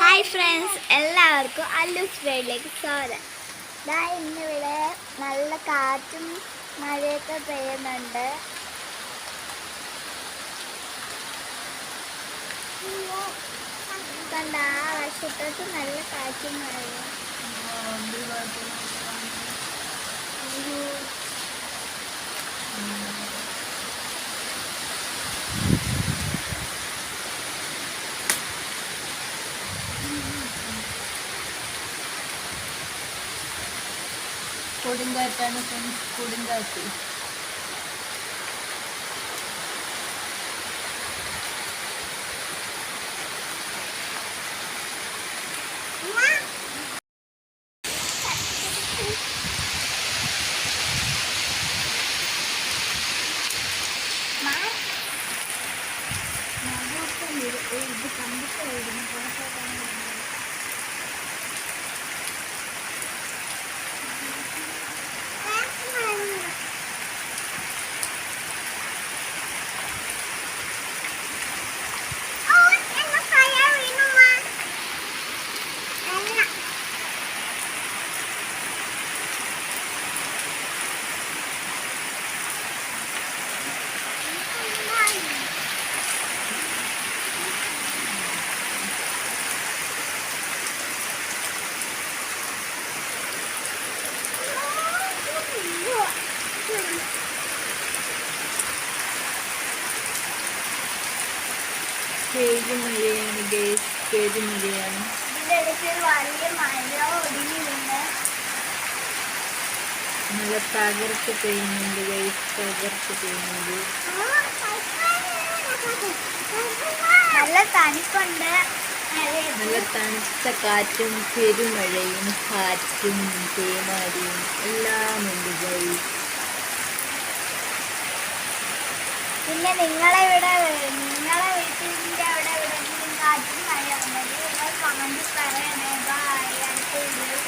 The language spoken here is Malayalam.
ഹായ് ഫ്രണ്ട്സ് എല്ലാവർക്കും അല്ലൂസ് വേഡിലേക്ക് സ്വാഗതം. ഇതാ ഇന്നിവിടെ നല്ല കാറ്റും മഴയൊക്കെ പെയ്യുന്നുണ്ട്. കണ്ട ആ വർഷത്തേക്ക് നല്ല കാറ്റും മഴയും. കൊടുങ്കാറ്റാണ് ഫ്രണ്ട്സ് കൊടുങ്കാറ്റ് ഇത് കണ്ടിട്ട് വരുന്നു പെരുമഴയാണ് ഗേസ് പെരുമഴയാണ് ഇതിന്റെ ഇടയ്ക്ക് ഒരു വലിയ മഴ ഒടിഞ്ഞിട്ടുണ്ട് നല്ല തകർത്ത് പെയ്യുന്നുണ്ട് ഗേസ് തകർത്ത് പെയ്യുന്നുണ്ട്. നല്ല തണുപ്പുണ്ട്. നല്ല തണുത്ത കാറ്റും പെരുമഴയും കാറ്റും തേമാരിയും എല്ലാം ഉണ്ട് ഗൈസ് പിന്നെ നിങ്ങളെ ഇവിടെ നിങ്ങളെ വീട്ടിന്റെ അവിടെ എവിടെയെങ്കിലും കാറ്റും മഴ നിങ്ങൾ കമന്റ് പറയണേ. ബൈ അടുത്ത വീഡിയോ